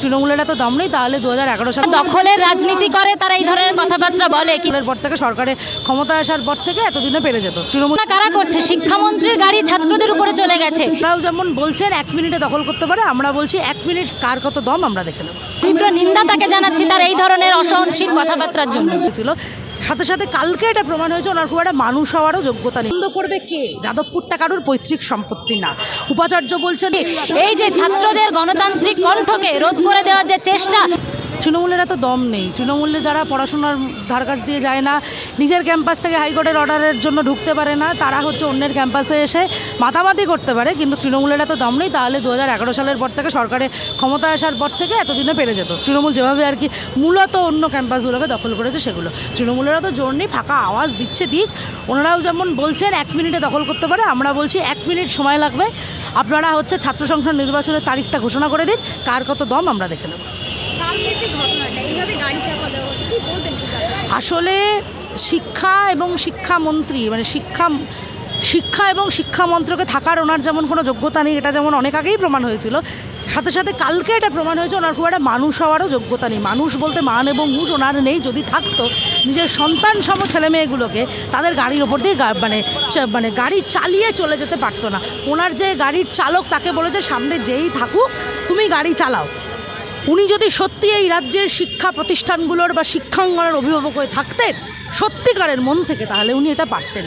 তৃণমূলের এত দম নেই তাহলে দু হাজার এগারো সালে দখলের রাজনীতি করে তারা এই ধরনের কথাবার্তা বলে। কিলের পর থেকে সরকারের ক্ষমতা আসার পর থেকে এতদিনে পেরে যেত। তৃণমূল কারা করছে? শিক্ষামন্ত্রীর গাড়ি ছাত্রদের উপরে চলে গেছে। তারাও যেমন বলছেন এক মিনিটে দখল করতে পারে আমরা বলছি এক মিনিট কার কত দম আমরা দেখে নেব। তীব্র নিন্দা তাকে জানাচ্ছি তার এই ধরনের অসহনশীল কথাবার্তার জন্য। ছিল সাথে সাথে কালকে এটা প্রমাণ হয়েছে ওনার খুব একটা মানুষ হওয়ারও যোগ্যতা নেই। করবে কে? যাদবপুরটা কারোর পৈতৃক সম্পত্তি না। উপাচার্য বলছেন এই যে ছাত্রদের গণতান্ত্রিক কণ্ঠকে রোধ করে দেওয়ার যে চেষ্টা তৃণমূলের এত দম নেই। তৃণমূলে যারা পড়াশোনার ধার কাছ দিয়ে যায় না, নিজের ক্যাম্পাস থেকে হাইকোর্টের অর্ডারের জন্য ঢুকতে পারে না, তারা হচ্ছে অন্যের ক্যাম্পাসে এসে মাতামাতি করতে পারে, কিন্তু তৃণমূলের এত দম নেই, তাহলে দু হাজার এগারো সালের পর থেকে সরকারে ক্ষমতা আসার পর থেকে এতদিনে পেরে যেত। তৃণমূল যেভাবে আর কি মূলত অন্য ক্যাম্পাসগুলোকে দখল করেছে সেগুলো। তৃণমূলেরও তো জোর নেই, ফাঁকা আওয়াজ দিচ্ছে, দিক। ওনারাও যেমন বলছেন, এক মিনিটে দখল করতে পারে, আমরা বলছি এক মিনিট সময় লাগবে। আপনারা হচ্ছে ছাত্র সংসদ নির্বাচনের তারিখটা ঘোষণা করে দিন, কার কত দম আমরা দেখে নেব। আসলে শিক্ষা এবং শিক্ষামন্ত্রী মানে শিক্ষা শিক্ষা এবং শিক্ষা মন্ত্রকে থাকার ওনার যেমন কোনো যোগ্যতা নেই, এটা যেমন অনেক আগেই প্রমাণ হয়েছিল, সাথে সাথে কালকে এটা প্রমাণ হয়েছে, ওনার খুব একটা মানুষ হওয়ারও যোগ্যতা নেই। মানুষ বলতে মান এবং হুঁশ ওনার নেই, যদি থাকতো, নিজের সন্তান সম ছেলে মেয়েগুলোকে তাদের গাড়ির ওপর দিয়ে মানে মানে গাড়ি চালিয়ে চলে যেতে পারতো না। ওনার যে গাড়ির চালক তাকে বলেছে, সামনে যেই থাকুক, তুমি গাড়ি চালাও। উনি যদি সত্যি এই রাজ্যের শিক্ষা প্রতিষ্ঠানগুলোর বা শিক্ষাঙ্গনের অভিভাবক হয়ে থাকতেন সত্যিকারের মন থেকে তাহলে উনি এটা পারতেন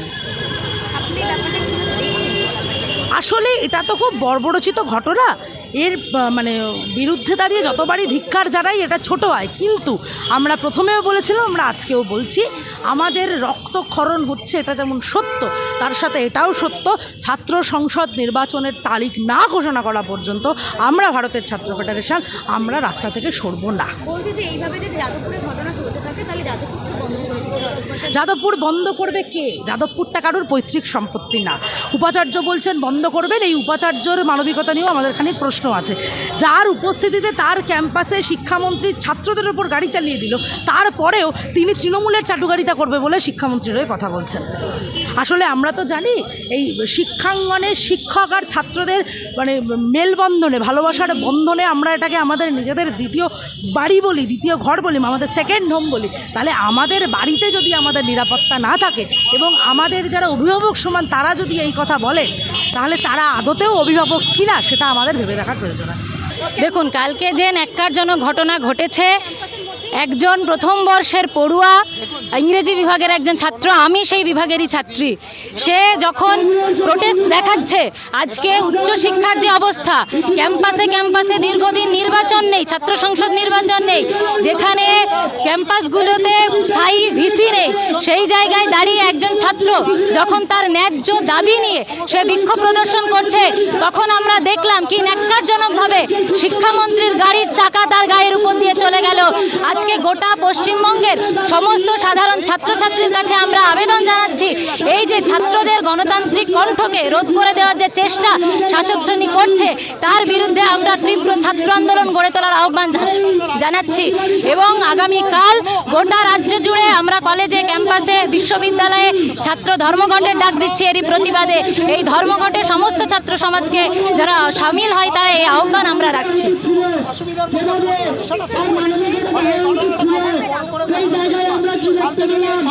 আসলে এটা তো খুব বর্বরচিত ঘটনা। এর মানে বিরুদ্ধে দাঁড়িয়ে যতবারই ধিক্কার জানাই এটা ছোট হয় কিন্তু আমরা প্রথমেও বলেছিলাম আমরা আজকেও বলছি আমাদের রক্তক্ষরণ হচ্ছে এটা যেমন সত্য তার সাথে এটাও সত্য ছাত্র সংসদ নির্বাচনের তারিখ না ঘোষণা করা পর্যন্ত আমরা ভারতের ছাত্র ফেডারেশন আমরা রাস্তা থেকে সরব না। যাদবপুরে ঘটনা চলতে থাকে তাহলে যাদবপুরকে বন্ধ করবে কে? যাদবপুরটা কারোর পৈতৃক সম্পত্তি না। উপাচার্য বলছেন বন্ধ করবেন এই উপাচার্যর মানবিকতা নিয়েও আমাদের খানিক প্রশ্ন আছে। যার উপস্থিতিতে তার ক্যাম্পাসে শিক্ষামন্ত্রী ছাত্রদের ওপর গাড়ি চালিয়ে দিল, তারপরেও তিনি তৃণমূলের চাটুকারিতা করবে বলে শিক্ষামন্ত্রীর হয়ে কথা বলছেন। আসলে আমরা তো জানি, এই শিক্ষাঙ্গনে শিক্ষক আর ছাত্রদের মানে মেলবন্ধনে, ভালোবাসার বন্ধনে আমরা এটাকে আমাদের নিজেদের দ্বিতীয় বাড়ি বলি, দ্বিতীয় ঘর বলি, আমাদের সেকেন্ড হোম বলি। তাহলে আমাদের বাড়িতে যদি আমাদের নিরাপত্তা না থাকে এবং আমাদের যারা অভিভাবক সমান তারা যদি এই কথা বলে, তাহলে তারা আদতেও অভিভাবক কিনা সেটা আমাদের ভেবে দেখুন কালকে যে ন্যাক্কারজনক ঘটনা ঘটেছে একজন প্রথম বর্ষের পড়ুয়া, ইংরেজি বিভাগের একজন ছাত্র, আমি সেই বিভাগেরই ছাত্রী। সে যখন প্রোটেস্ট দেখাচ্ছে, আজকে উচ্চশিক্ষার যে অবস্থা, ক্যাম্পাসে ক্যাম্পাসে দীর্ঘদিন নির্বাচন নেই, ছাত্র সংসদ নির্বাচন নেই, যেখানে ক্যাম্পাসগুলোতে স্থায়ী ভিসি নেই, সেই জায়গায় দাঁড়িয়ে একজন ছাত্র যখন তার ন্যায্য দাবি নিয়ে সে বিক্ষোভ প্রদর্শন করছে, তখন আমরা দেখলাম কি ন্যাক্কারজনকভাবে শিক্ষামন্ত্রীর গাড়ির চাকা তার গায়ের গেল। আজকে গোটা পশ্চিমবঙ্গের সমস্ত সাধারণ ছাত্রছাত্রীর কাছে আমরা আবেদন জানাচ্ছি। এই যে ছাত্রদের গণতান্ত্রিক কণ্ঠকে রোধ করে দেওয়ার যে চেষ্টা শাসক শ্রেণি করছে, তার বিরুদ্ধে আমরা তীব্র ছাত্র আন্দোলন গড়ে তোলার আহ্বান জানাচ্ছি। এবং আগামীকাল গোটা রাজ্য জুড়ে আমরা কলেজে, ক্যাম্পাসে, বিশ্ববিদ্যালয়ে ছাত্র ধর্মঘটের ডাক দিচ্ছি এরই প্রতিবাদে। এই ধর্মঘটে সমস্ত ছাত্র সমাজকে যারা সামিল হয়, তারা এই আহ্বান আমরা রাখছি।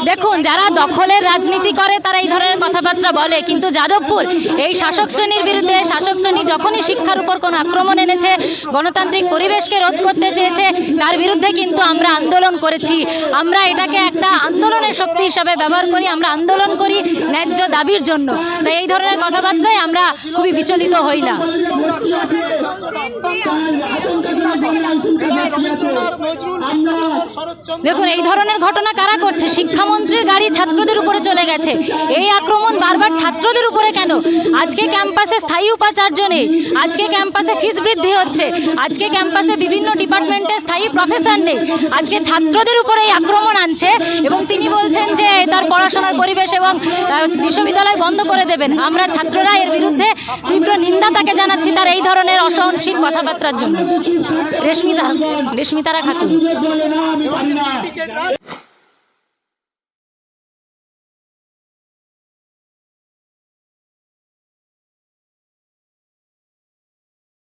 দেখুন যারা দখলের রাজনীতি করে তারা এই ধরনের কথাবার্তা বলে। কিন্তু যাদবপুর এই শাসক শ্রেণির বিরুদ্ধে শাসক শ্রেণি যখনই শিক্ষার উপর কোনো আক্রমণ এনেছে গণতান্ত্রিক পরিবেশকে রোধ করতে চেয়েছে তার বিরুদ্ধে কিন্তু আমরা আন্দোলন করেছি। আমরা এটাকে একটা আন্দোলনের শক্তি হিসাবে ব্যবহার করি আমরা আন্দোলন করি ন্যায্য দাবির জন্য। তাই এই ধরনের কথাবার্তায় আমরা খুবই বিচলিত হই না। দেখুন এই ধরনের ঘটনা কারা করছে? শিক্ষামন্ত্রীর গাড়ি ছাত্রদের চলে গেছে। এই আক্রমণ বারবার ছাত্রদের উপরে কেন? আজকে ক্যাম্পাসে স্থায়ী উপাচার্য নেই আজকে ক্যাম্পাসে ফিস বৃদ্ধি হচ্ছে, আজকে ক্যাম্পাসে বিভিন্ন ডিপার্টমেন্টে স্থায়ী প্রফেসর নেই আজকে ছাত্রদের উপরে এই আক্রমণ আনছে এবং তিনি বলছেন যে তার পড়াশোনার পরিবেশ এবং বিশ্ববিদ্যালয় বন্ধ করে দেবেন। আমরা ছাত্ররা এর বিরুদ্ধে তীব্র নিন্দা তাকে জানাচ্ছি তার এই ধরনের অসহনশীল কথাবার্তার জন্য। রেশমিতা রেশমিতারা খাতুন।